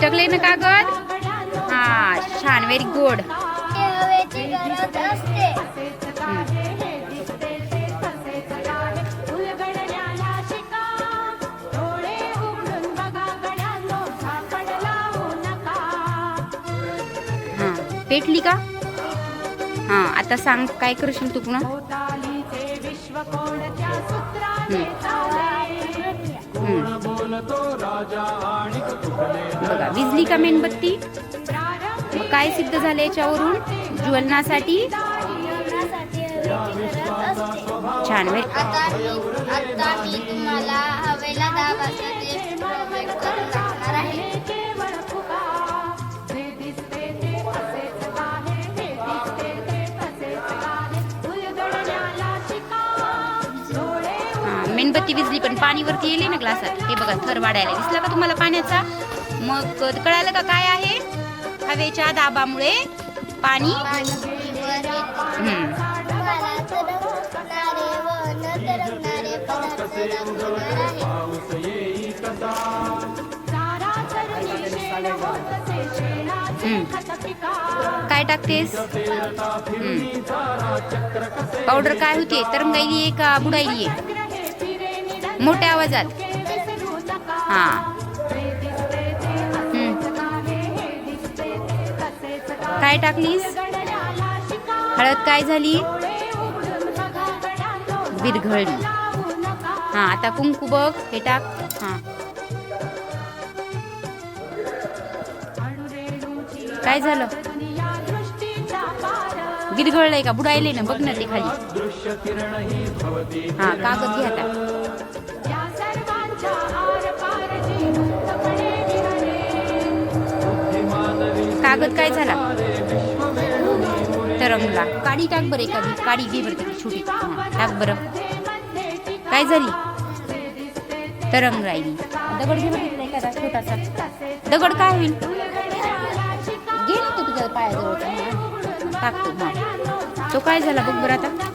तरंगले ना कागद? हा छान व्हेरी गुड हा पेटली का? हा आता सांग काय करशील तू पुन्हा? हम्म. बघा विजली का मेणबत्ती मग काय सिद्ध झालं याच्यावरून ज्वलनासाठी छान वे आता मी आता मी तुम्हाला हवेला दाब मेणबत्ती विजली पण पाणी वरती येले ना ग्लासात. हे बघा थर वाढायला दिसला का तुम्हाला पाण्याचा? मग कळालं का काय आहे? हवेच्या दाबामुळे पाणी? काय टाकतेस? पावडर काय होते तरंगाईली आहे का बुडायली आहे? मोठ्या आवाजात. हा. काय टाकलीस? हळद काय झाली? विरघळली हा आता कुंकू बघ हे टाक. हा. काय झालं? विरघळलंय का? बुडायले ना बघ ना ते खाली. हा कागद घ्या कागद काय झाला? तरंगला. काडी टाक बरं एखादी. काडी घे बरं छोटी. टाक बरं. काय झाली? तरंग राहिली. दगड घे बरं एखादा छोटासा. दगड काय होईल? घे ना तो तुझ्या पायाजवळचा हा. टाकतो हा तो काय झाला बघ बरं आता?